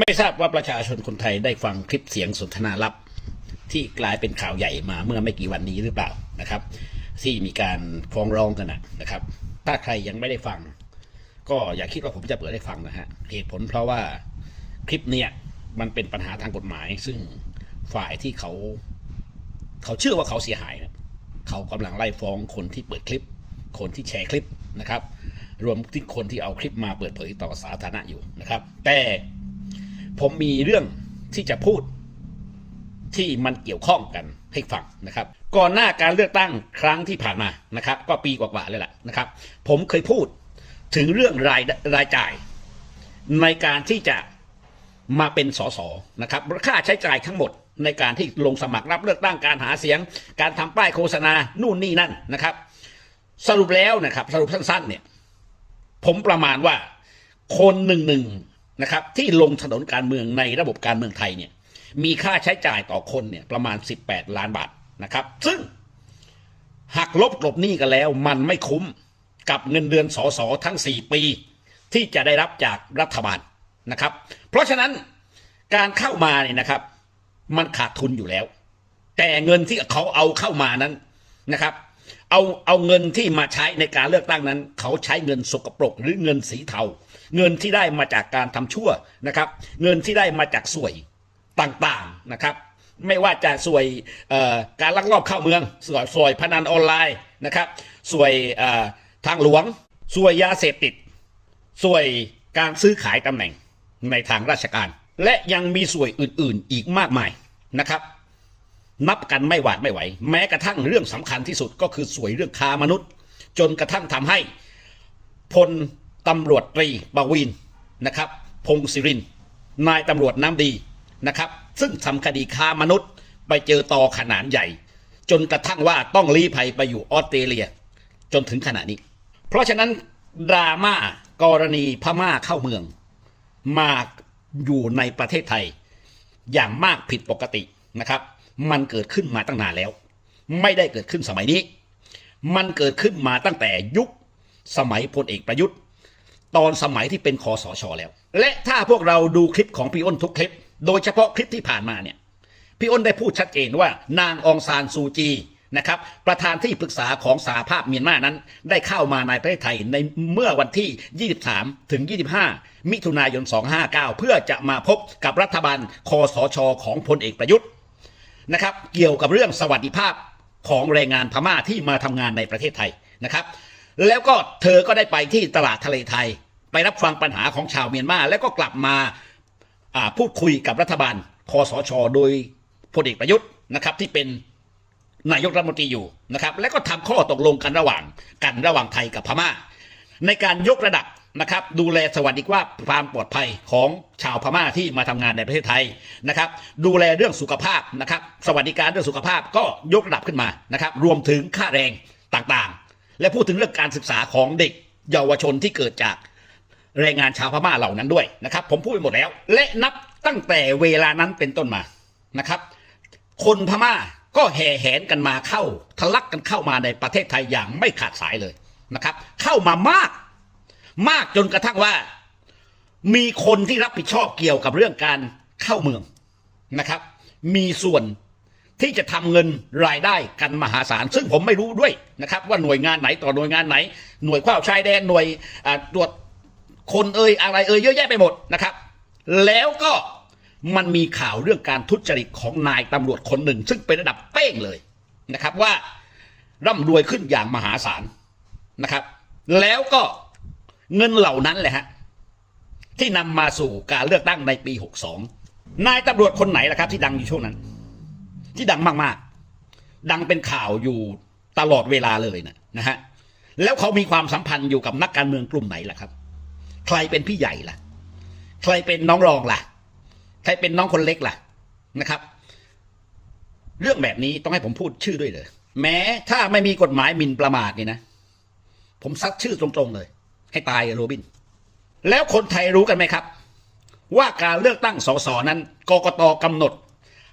ไม่ทราบว่าประชาชนคนไทยได้ฟังคลิปเสียงสนทนาลับ ที่กลายเป็นข่าวใหญ่มาเมื่อไม่กี่วันนี้หรือเปล่านะครับ ที่มีการฟ้องร้องกันนะครับ ถ้าใครยังไม่ได้ฟัง ก็อย่าคิดว่าผมจะเปิดให้ฟังนะฮะเหตุผลเพราะว่าคลิปเนี่ยมันเป็นปัญหาทางกฎหมาย ซึ่งฝ่ายที่เขาเขาเชื่อว่าเขาเสียหายนะเขากำลังไล่ฟ้องคนที่เปิดคลิป คนที่แชร์คลิปนะครับ รวมที่คนที่เอาคลิปมาเปิดเผยต่อสาธารณะอยู่นะครับ แต่ ผมมีเรื่องที่จะพูดที่มันเกี่ยวข้องกันให้ฟังนะครับ ก่อนหน้าการเลือกตั้งครั้งที่ผ่านมานะครับ ก็ปีกว่าๆเลยแหละนะครับ ผมเคยพูดถึงเรื่องรายรายจ่าย ในการที่จะมาเป็นสสนะครับค่าใช้จ่ายทั้งหมดในการที่ลงสมัครรับเลือกตั้งการหาเสียง การทำป้ายโฆษณานู่นนี่นั่นนะครับ สรุปแล้วนะครับ สรุปสั้นๆเนี่ย ผมประมาณว่าคนหนึ่งหนึ่ง นะครับ ที่ลงถนนการเมืองในระบบการเมืองไทยเนี่ยมีค่าใช้จ่ายต่อคนเนี่ยประมาณ 18 ล้านบาทนะครับ ซึ่งหักลบกลบหนี้กันแล้วมันไม่คุ้มกับเงินเดือนสสทั้ง 4 ปี ที่จะได้รับจากรัฐบาลนะครับ เพราะฉะนั้นการเข้ามาเนี่ยนะครับ มันขาดทุนอยู่แล้ว แต่เงินที่เขาเอาเข้ามานั้นนะครับ เอาเอาเงินที่มาใช้ในการเลือกตั้งนั้น เขาใช้เงินสกปรกหรือเงินสีเทา เงินที่ได้มาจากการทำชั่วนะครับ เงินที่ได้มาจากสวยต่างๆนะครับ ไม่ว่าจะสวยการลักลอบเข้าเมืองสวยสวยพนันออนไลน์นะครับสวยทางหลวงสวยยาเสพติดสวยการซื้อขายตำแหน่งในทางราชการ และยังมีสวยอื่นๆอีกมากมายนะครับ นับกันไม่หวาดไม่ไหว แม้กระทั่งเรื่องสำคัญที่สุดก็คือสวยเรื่องค้ามนุษย์ จนกระทั่งทำให้พล ตำรวจตรีปวีนนะครับพงศิริน นายตำรวจน้ำดีนะครับ ซึ่งทำคดีค้ามนุษย์ไปเจอต่อขนาดใหญ่ จนกระทั่งว่าต้องลี้ภัยไปอยู่ออสเตรเลีย จนถึงขณะนี้ เพราะฉะนั้นดราม่ากรณีพม่าเข้าเมือง มาอยู่ในประเทศไทย อย่างมากผิดปกตินะครับ มันเกิดขึ้นมาตั้งนานแล้ว ไม่ได้เกิดขึ้นสมัยนี้ มันเกิดขึ้นมาตั้งแต่ยุคสมัยพลเอกประยุทธ์ ตอนสมัยที่เป็นคอสชแล้ว และถ้าพวกเราดูคลิปของพี่อ้นทุกคลิป โดยเฉพาะคลิปที่ผ่านมาเนี่ยพี่อ้นได้พูดชัดเจนว่านางองซานซูจีนะครับประธานที่ปรึกษาของสหภาพเมียนมานั้น ได้เข้ามาในประเทศไทยในเมื่อวันที่ 23 ถึง 25 มิถุนายน 259 เพื่อจะมาพบกับรัฐบาลคอสชของพลเอกประยุทธ์นะครับเกี่ยวกับเรื่องสวัสดิภาพของแรงงานพม่าที่มาทำงานในประเทศไทยนะครับ แล้วก็เธอก็ได้ไปที่ตลาดทะเลไทย ไปรับฟังปัญหาของชาวเมียนมาแล้วก็กลับมาพูดคุยกับรัฐบาลคอสช โดยพลเอกประยุทธ์นะครับที่เป็นนายกรัฐมนตรีอยู่นะครับ แล้วก็ทำข้อตกลงกันระหว่างกันระหว่างไทยกับพม่า ในการยกระดับนะครับ ดูแลสวัสดิภาพความปลอดภัยของชาวพม่าที่มาทำงานในประเทศไทยนะครับ ดูแลเรื่องสุขภาพนะครับ สวัสดิการเรื่องสุขภาพก็ยกระดับขึ้นมานะครับ รวมถึงค่าแรงต่างๆ และพูดถึงเรื่องการศึกษาของเด็กเยาวชนที่เกิดจาก แรงงานชาวพม่าเหล่านั้นด้วยนะครับ ผมพูดไปหมดแล้ว และนับตั้งแต่เวลานั้นเป็นต้นมานะครับ คนพม่าก็แห่แหนกันมาเข้าทะลักกันเข้ามาในประเทศไทยอย่างไม่ขาดสายเลยนะครับ เข้ามามาก มากจนกระทั่งว่า มีคนที่รับผิดชอบเกี่ยวกับเรื่องการเข้าเมืองนะครับ มีส่วนที่จะทำเงินรายได้กันมหาศาล ซึ่งผมไม่รู้ด้วยนะครับ ว่าหน่วยงานไหนต่อหน่วยงานไหน หน่วยความชายแดนหน่วยอ่าตรวจ คนเอ่ยอะไรเอ่ยเยอะแยะไปหมดนะครับ แล้วก็มันมีข่าวเรื่องการทุจริตของนายตำรวจคนหนึ่ง ซึ่งเป็นระดับเป้งเลยนะครับว่าร่ำรวยขึ้นอย่างมหาศาลนะครับ แล้วก็เงินเหล่านั้นแหละฮะที่นำมาสู่การเลือกตั้งในปี 62 นายตำรวจคนไหนล่ะครับ ที่ดังอยู่ช่วงนั้น ที่ดังมากๆ ดังเป็นข่าวอยู่ตลอดเวลาเลยนะนะฮะแล้วเขามีความสัมพันธ์อยู่กับนักการเมืองกลุ่มไหนล่ะครับ ใครเป็นพี่ใหญ่ล่ะ ใครเป็นน้องรองล่ะ ใครเป็นน้องคนเล็กล่ะนะครับ เรื่องแบบนี้ต้องให้ผมพูดชื่อด้วยเลย แม้ถ้าไม่มีกฎหมายหมิ่นประมาทนี่นะ ผมซัดชื่อตรงๆเลย ให้ตายโรบิน แล้วคนไทยรู้กันไหมครับ ว่าการเลือกตั้งสสนั้นกกตกำหนด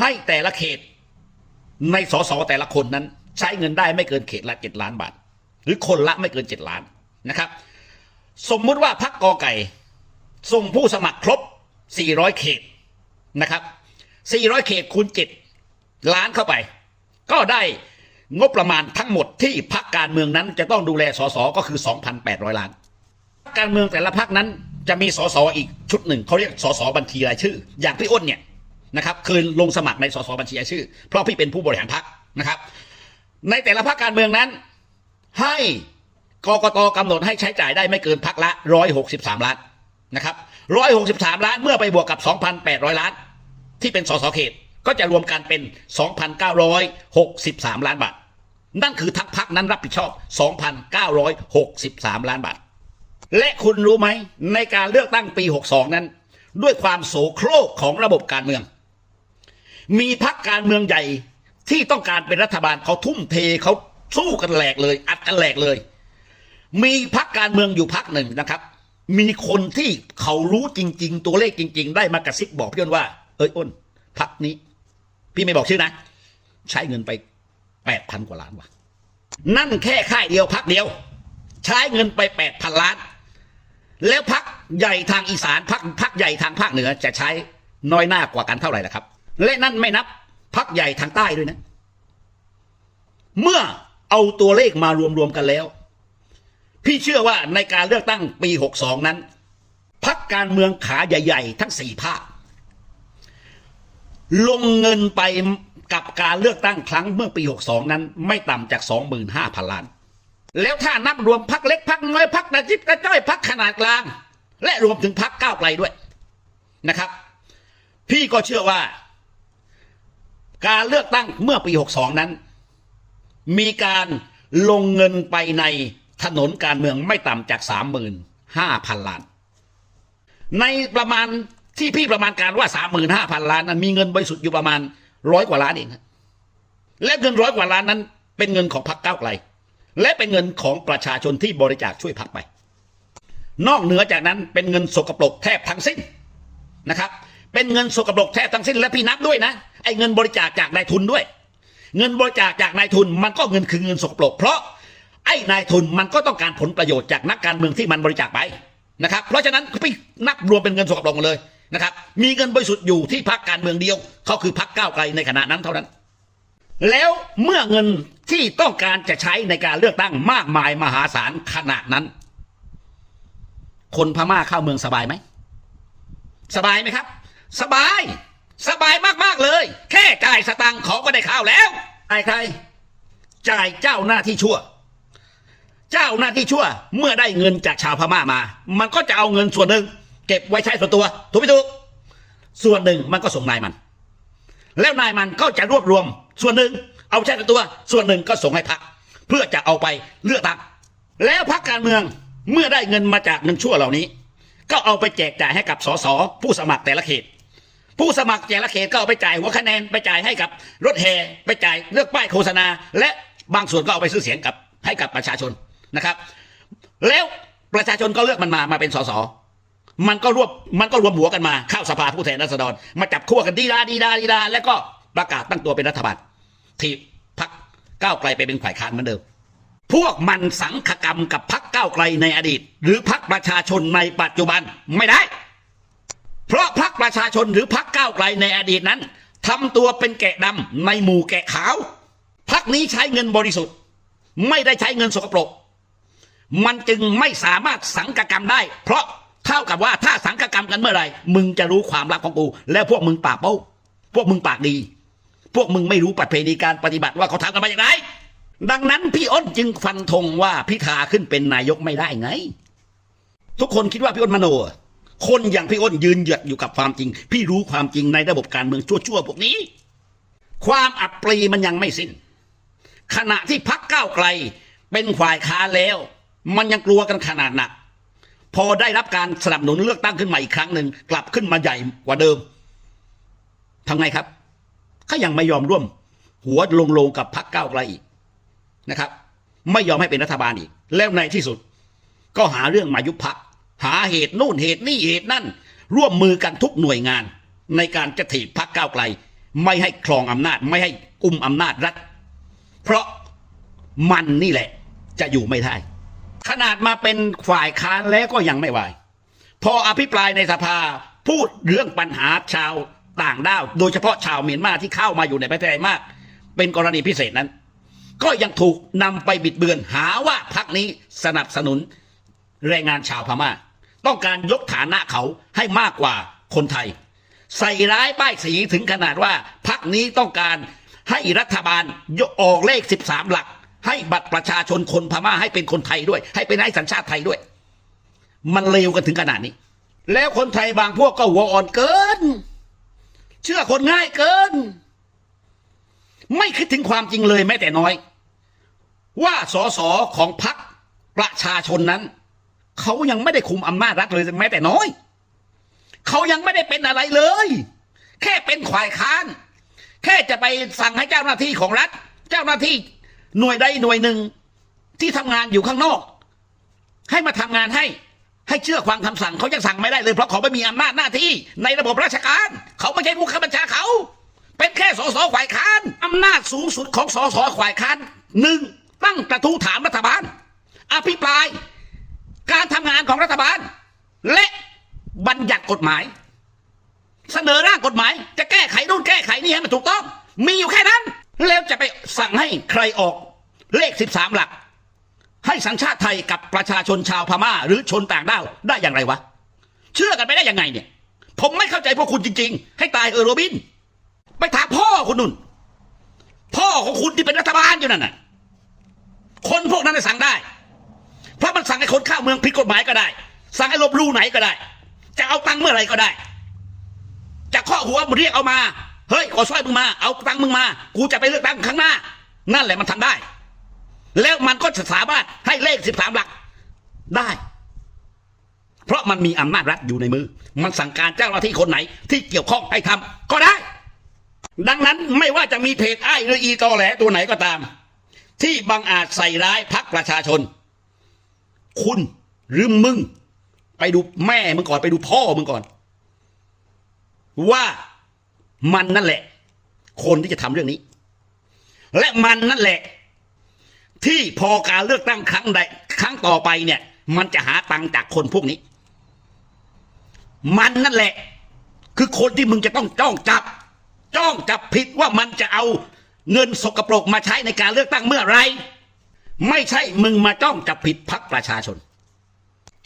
ให้แต่ละเขต ในสสแต่ละคนนั้น ใช้เงินได้ไม่เกินเขตละเจ็ดล้านบาท หรือคนละไม่เกินเจ็ดล้านนะครับ สมมุติว่าพักกอไก่ ส่งผู้สมัครครบ 400 เขตนะครับ 400 เขตคูณ7ล้านเข้าไป ก็ได้งบประมาณทั้งหมดที่พักการเมืองนั้นจะต้องดูแลสสก็คือ 2,800 ล้านการเมืองแต่ละพักนั้นจะมีสสอีกชุดหนึ่งเขาเรียกสสบัญชีรายชื่อ อย่างพี่อ้นเนี่ยนะครับเคยลงสมัครในสสบัญชีรายชื่อ เพราะพี่เป็นผู้บริหารพักนะครับ ในแต่ละพักการเมืองนั้นให้ กกตกำหนดให้ใช้จ่ายได้ไม่เกินพักละ 163 ล้านนะครับ 163 ล้านเมื่อไปบวกกับ 2,800 ล้าน ที่เป็นสสเขตก็จะรวมกันเป็น 2,963 ล้านบาท นั่นคือทั้งพักนั้นรับผิดชอบ 2,963 ล้านบาท และคุณรู้ไหมในการเลือกตั้งปี 62 นั้น ด้วยความโสโครกของระบบการเมือง มีพักการเมืองใหญ่ที่ต้องการเป็นรัฐบาลเขาทุ่มเทเขาสู้กันแหลกเลย อัดกันแหลกเลย มีพักการเมืองอยู่พักหนึ่งนะครับ มีคนที่เขารู้จริง ๆ ตัวเลขจริง ๆ ได้มากระซิบบอกพี่อ้นว่า เอ้ยอ้นพักนี้ พี่ไม่บอกชื่อนะ ใช้เงินไปแปดพันกว่าล้านว่ะ นั่นแค่ค่ายเดียวพักเดียว ใช้เงินไปแปดพันล้าน แล้วพักใหญ่ทางอีสานพักพักใหญ่ทางภาคเหนือจะใช้น้อยหน้ากว่ากันเท่าไหร่ล่ะครับ และนั่นไม่นับพักใหญ่ทางใต้ด้วยนะ เมื่อเอาตัวเลขมารวมๆกันแล้ว พี่เชื่อว่าในการเลือกตั้งปี 62 นั้นพักการเมืองขาใหญ่ ๆ ทั้งสี่ภาคลงเงินไปกับการเลือกตั้งครั้งเมื่อปี 62 นั้น ไม่ต่ำจาก 25,000 ล้าน แล้วถ้านับรวมพักเล็กพักน้อยพักกระจิบกระจ้อยพักขนาดกลาง และรวมถึงพักก้าวไกลด้วยนะครับ พี่ก็เชื่อว่า การเลือกตั้งเมื่อปี 62 นั้น มีการลงเงินไปใน ถนนการเมืองไม่ต่ำจาก35,000ล้าน ในประมาณที่พี่ประมาณการว่า35,000ล้านนั้นมีเงินบริสุทธิ์อยู่ประมาณร้อยกว่าล้านเองและเงินร้อยกว่าล้านนั้น เป็นเงินของพรรคก้าวไกล และเป็นเงินของประชาชนที่บริจาคช่วยพรรคไป นอกเหนือจากนั้นเป็นเงินสกปรกแทบทั้งสิ้นนะครับ เป็นเงินสกปรกแทบทั้งสิ้นและพี่นับด้วยนะไอ้เงินบริจาคจากนายทุนด้วย เงินบริจาคจากนายทุนมันก็เงินคือเงินสกปรกเพราะ ไอ้นายทุนมันก็ต้องการผลประโยชน์จากนักการเมืองที่มันบริจาคไปนะครับ เพราะฉะนั้นพี่นับรวมเป็นเงินสกปรกหมดเลยนะครับ มีเงินบริสุทธิ์อยู่ที่พรรคการเมืองเดียวเขาคือพรรคก้าวไกลในขณะนั้นเท่านั้น แล้วเมื่อเงินที่ต้องการจะใช้ในการเลือกตั้งมากมายมหาศาลขนาดนั้น คนพม่าเข้าเมืองสบายไหมสบายไหมครับ สบาย สบายมากๆเลย แค่จ่ายสตังค์เขาก็ได้ข้าวแล้วจ่ายใคร จ่ายเจ้าหน้าที่ชั่ว เจ้าหน้าที่ชั่วเมื่อได้เงินจากชาวพม่ามา มันก็จะเอาเงินส่วนหนึ่ง เก็บไว้ใช้ส่วนตัว ถูกไหมถูกส่วนหนึ่งมันก็ส่งนายมัน แล้วนายมันก็จะรวบรวม ส่วนหนึ่งเอาใช้ในตัว ส่วนหนึ่งก็ส่งให้พรรคเพื่อจะเอาไปเลือกตั้งแล้วพรรคการเมืองเมื่อได้เงินมาจากเงินชั่วเหล่านี้ ก็เอาไปแจกจ่ายให้กับสสผู้สมัครแต่ละเขต ผู้สมัครแต่ละเขตก็เอาไปจ่ายหัวคะแนนไปจ่ายให้กับรถแห่ไปจ่ายเลือกป้ายโฆษณา และบางส่วนก็เอาไปซื้อเสียงกับให้กับประชาชน นะครับ แล้วประชาชนก็เลือกมันมามาเป็นสสมันก็รวบมันก็รวมหัวกันมาเข้าสภาผู้แทนราษฎร มาจับขั้วกันดีดาดีดาดีดาแล้วก็ประกาศตั้งตัวเป็นรัฐบาลที่พักก้าวไกลไปเป็นฝ่ายค้านเหมือนเดิม พวกมันสังฆกรรมกับพักก้าวไกลในอดีต หรือพักประชาชนในปัจจุบันไม่ได้ เพราะพักประชาชนหรือพักก้าวไกลในอดีตนั้นทำตัวเป็นแกะดำในหมู่แกะขาวพักนี้ใช้เงินบริสุทธิ์ ไม่ได้ใช้เงินสกปรก มันจึงไม่สามารถสังกกรรมได้ เพราะเท่ากับว่าถ้าสังกกรรมกันเมื่อไหร่มึงจะรู้ความลับของกู แล้วพวกมึงปากโป้พวกมึงปากดี พวกมึงไม่รู้ประเพณีการปฏิบัติว่าเขาทำกันมาอย่างไรดังนั้นพี่อ้นจึงฟันธงว่าพิธาขึ้นเป็นนายกไม่ได้ไง ทุกคนคิดว่าพี่อ้นมโน คนอย่างพี่อ้นยืนหยัดอยู่กับความจริง พี่รู้ความจริงในระบบการเมืองชั่วๆพวกนี้ ความอับปรีมันยังไม่สิ้น ขณะที่พักก้าวไกลเป็นฝ่ายค้าแล้ว มันยังกลัวกันขนาดหนัก พอได้รับการสนับสนุนเลือกตั้งขึ้นมาอีกครั้งหนึ่งกลับขึ้นมาใหญ่กว่าเดิมทำไงครับก็ยังไม่ยอมร่วม หัวลงลงกับพักก้าวไกลอีกนะครับ ไม่ยอมให้เป็นรัฐบาลอีก แล้วในที่สุด ก็หาเรื่องมายุบพักหาเหตุนู่นเหตุนี่เหตุนั่น ร่วมมือกันทุกหน่วยงาน ในการจะถีบพักก้าวไกล ไม่ให้ครองอำนาจ ไม่ให้กุมอำนาจรัฐ เพราะมันนี่แหละจะอยู่ไม่ได้ ขนาดมาเป็นฝ่ายค้านแล้วก็ยังไม่ไหว พออภิปรายในสภาพูดเรื่องปัญหาชาวต่างด้าว โดยเฉพาะชาวเมียนมาที่เข้ามาอยู่ในประเทศไทยมาก เป็นกรณีพิเศษนั้น ก็ยังถูกนำไปบิดเบือนหาว่าพักนี้สนับสนุนแรงงานชาวพม่า ต้องการยกฐานะเขาให้มากกว่าคนไทย ใส่ร้ายป้ายสีถึงขนาดว่าพักนี้ต้องการให้รัฐบาลยกออกเลข 13 หลัก ให้บัตรประชาชนคนพม่าให้เป็นคนไทยด้วย ให้เป็นให้สัญชาติไทยด้วย มันเลวกันถึงขนาดนี้ แล้วคนไทยบางพวกก็หัวอ่อนเกิน เชื่อคนง่ายเกิน ไม่คิดถึงความจริงเลยแม้แต่น้อย ว่าสสของพรรคประชาชนนั้น เขายังไม่ได้คุมอำนาจรัฐเลยแม้แต่น้อย เขายังไม่ได้เป็นอะไรเลย แค่เป็นขวายค้าน แค่จะไปสั่งให้เจ้าหน้าที่ของรัฐ เจ้าหน้าที่ หน่วยใดหน่วยหนึ่งที่ทำงานอยู่ข้างนอก ให้มาทำงานให้ ให้เชื่อฟังคำสั่งเขายังสั่งไม่ได้เลยเพราะเขาไม่มีอำนาจหน้าที่ ในระบบราชการ เขาไม่ใช่ผู้ข้าบัญชาเขา เป็นแค่สสฝ่ายค้านอำนาจสูงสุดของสสฝ่ายค้านหนึ่งตั้งกระทู้ถามรัฐบาล อภิปราย การทำงานของรัฐบาล และบัญญัติกฎหมาย เสนอร่างกฎหมาย จะแก้ไขนู่นแก้ไขนี่ให้มันถูกต้อง มีอยู่แค่นั้น แล้วจะไปสั่งให้ใครออกเลข 13 หลัก ให้สัญชาติไทยกับประชาชนชาวพม่า หรือชนต่างด้าวได้อย่างไรวะ เชื่อกันไปได้ยังไงเนี่ย ผมไม่เข้าใจพวกคุณจริง ๆ ให้ตายเออโรบิน ไปถามพ่อคุณนุ่น พ่อของคุณที่เป็นรัฐบาลอยู่นั่นน่ะ คนพวกนั้นน่ะสั่งได้ เพราะมันสั่งให้คนข้าเมืองผิดกฎหมายก็ได้ สั่งให้ลบลู่ไหนก็ได้ จะเอาตังค์เมื่อไหร่ก็ได้ จะข้อหัวมเรียกเอามา เฮ้ยขอสร้อยมึงมา เอาตังค์มึงมา กูจะไปเลือกตั้งข้งหน้า นั่นแหละมันทำได้ แล้วมันก็จะสามารถให้เลขสิบสามหลักได้ เพราะมันมีอำนาจรัฐอยู่ในมือ มันสั่งการเจ้าหน้าที่คนไหน ที่เกี่ยวข้องให้ทำก็ได้ ดังนั้นไม่ว่าจะมีเพจไอ้หรืออีตอแหลตัวไหนก็ตาม ที่บังอาจใส่ร้ายพักประชาชน คุณหรือมึง ไปดูแม่มึงก่อนไปดูพ่อมึงก่อน ว่า มันนั่นแหละ คนที่จะทำเรื่องนี้ และมันนั่นแหละ ที่พอการเลือกตั้งครั้งใด ครั้งต่อไปเนี่ย มันจะหาตังจากคนพวกนี้ มันนั่นแหละ คือคนที่มึงจะต้องจ้องจับ จ้องจับผิดว่ามันจะเอาเงินสกปรกมาใช้ในการเลือกตั้งเมื่อไรไม่ใช่มึงมาจ้องจับผิดพักประชาชน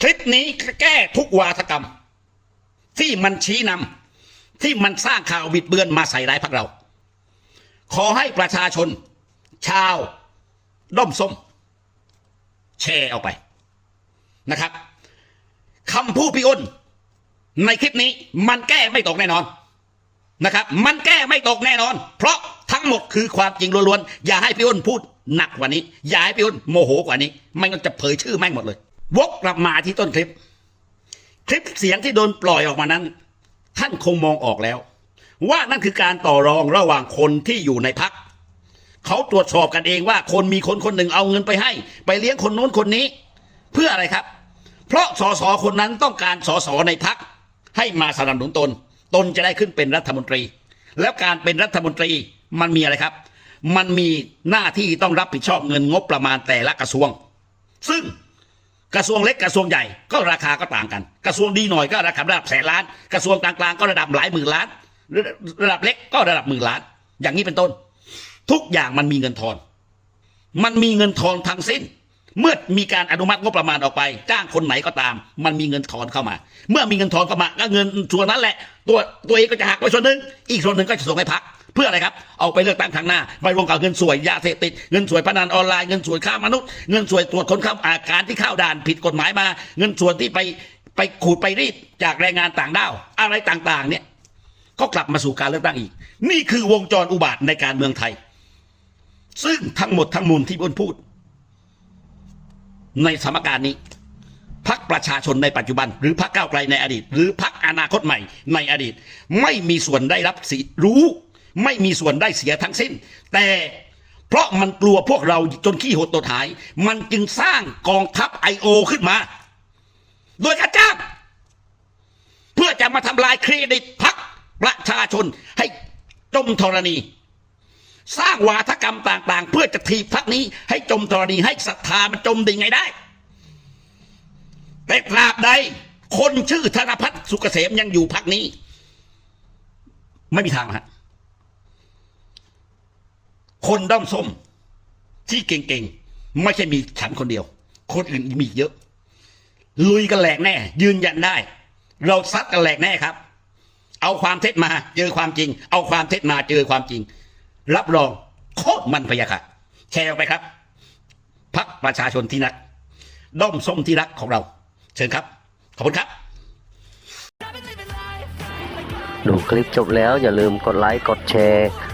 คลิปนี้แก้ทุกวาทกรรม ที่มันชี้นำ ที่มันสร้างข่าวบิดเบือนมาใส่ร้ายพักเรา ขอให้ประชาชน ชาวด้อมส้ม แชร์ออกไปนะครับคำพูดพี่อ้นในคลิปนี้มันแก้ไม่ตกแน่นอนนะครับ มันแก้ไม่ตกแน่นอน เพราะทั้งหมดคือความจริงล้วนๆอย่าให้พี่อ้นพูดหนักกว่านี้ อย่าให้พี่อ้นโมโหกว่านี้ ไม่งั้นจะเผยชื่อแม่งหมดเลย วกกลับมาที่ต้นคลิป คลิปเสียงที่โดนปล่อยออกมานั้น ท่านคงมองออกแล้ว ว่านั่นคือการต่อรองระหว่างคนที่อยู่ในพักเขาตรวจสอบกันเองว่าคนมีคนคนหนึ่งเอาเงินไปให้ ไปเลี้ยงคนโน้นคนนี้ เพื่ออะไรครับ เพราะสสคนนั้นต้องการสสในพักให้มาสนับสนุนตน ตนจะได้ขึ้นเป็นรัฐมนตรี แล้วการเป็นรัฐมนตรีมันมีอะไรครับ มันมีหน้าที่ต้องรับผิดชอบเงินงบประมาณแต่ละกระทรวง ซึ่ง กระทรวงเล็กกระทรวงใหญ่ก็ราคาก็ต่างกัน กระทรวงดีหน่อยก็ราคาระดับแสนล้าน กระทรวงกลางๆก็ระดับหลายหมื่นล้าน ระดับเล็กก็ระดับหมื่นล้าน อย่างนี้เป็นต้น ทุกอย่างมันมีเงินทอน มันมีเงินทอนทั้งสิ้น เมื่อมีการอนุมัติงบประมาณออกไป จ้างคนไหนก็ตาม มันมีเงินทอนเข้ามา เมื่อมีเงินทอนเข้ามาก็เงินส่วนนั้นแหละ ตัวตัวเองก็จะหักไปส่วนหนึ่งอีกส่วนหนึ่งก็จะส่งให้พัก เพื่ออะไรครับ เอาไปเลือกตั้งครั้งหน้าไปรวมกับเงินสวยยาเสพติดเงินสวยพนันออนไลน์เงินสวยค้ามนุษย์เงินสวยตรวจคนเข้าอาการที่เข้าด่านผิดกฎหมายมา เงินส่วนที่ไปไปขูดไปรีดจากแรงงานต่างด้าวอะไรต่างๆ เนี่ยก็กลับมาสู่การเลือกตั้งอีก นี่คือวงจรอุบาทในการเมืองไทย ซึ่งทั้งหมดทั้งมวลที่บนพูด ในสมการนี้พักประชาชนในปัจจุบัน หรือพักก้าวไกลในอดีต หรือพักอนาคตใหม่ในอดีต ไม่มีส่วนได้รับสิรู้ ไม่มีส่วนได้เสียทั้งสิ้น แต่เพราะมันกลัวพวกเราจนขี้หดตัวหาย มันจึงสร้างกองทัพไอโอขึ้นมา โดยกระจ้างเพื่อจะมาทำลายเครดิตพักประชาชนให้จมธรณี สร้างวาทกรรมต่างๆ เพื่อจะถีพักนี้ให้จมธรณีให้ศรัทธามันจมดิ่งไงได้แต่ตราบใดคนชื่อธนพัฒน์สุกเกษมยังอยู่พักนี้ ไม่มีทางฮะ คนด้อมส้มที่เก่งๆ ไม่ใช่มีฉันคนเดียว คนอื่นมีเยอะ ลุยกันแหลกแน่ ยืนยันได้ เราซัดกันแหลกแน่ครับ เอาความเท็จมา เจอความจริง เอาความเท็จมาเจอความจริง รับรองโคตรมันพยาค่ะ แชร์ไปครับพักประชาชนที่รัก ด้อมส้มที่รักของเรา เชิญครับ ขอบคุณครับ ดูคลิปจบแล้วอย่าลืมกดไลค์กดแชร์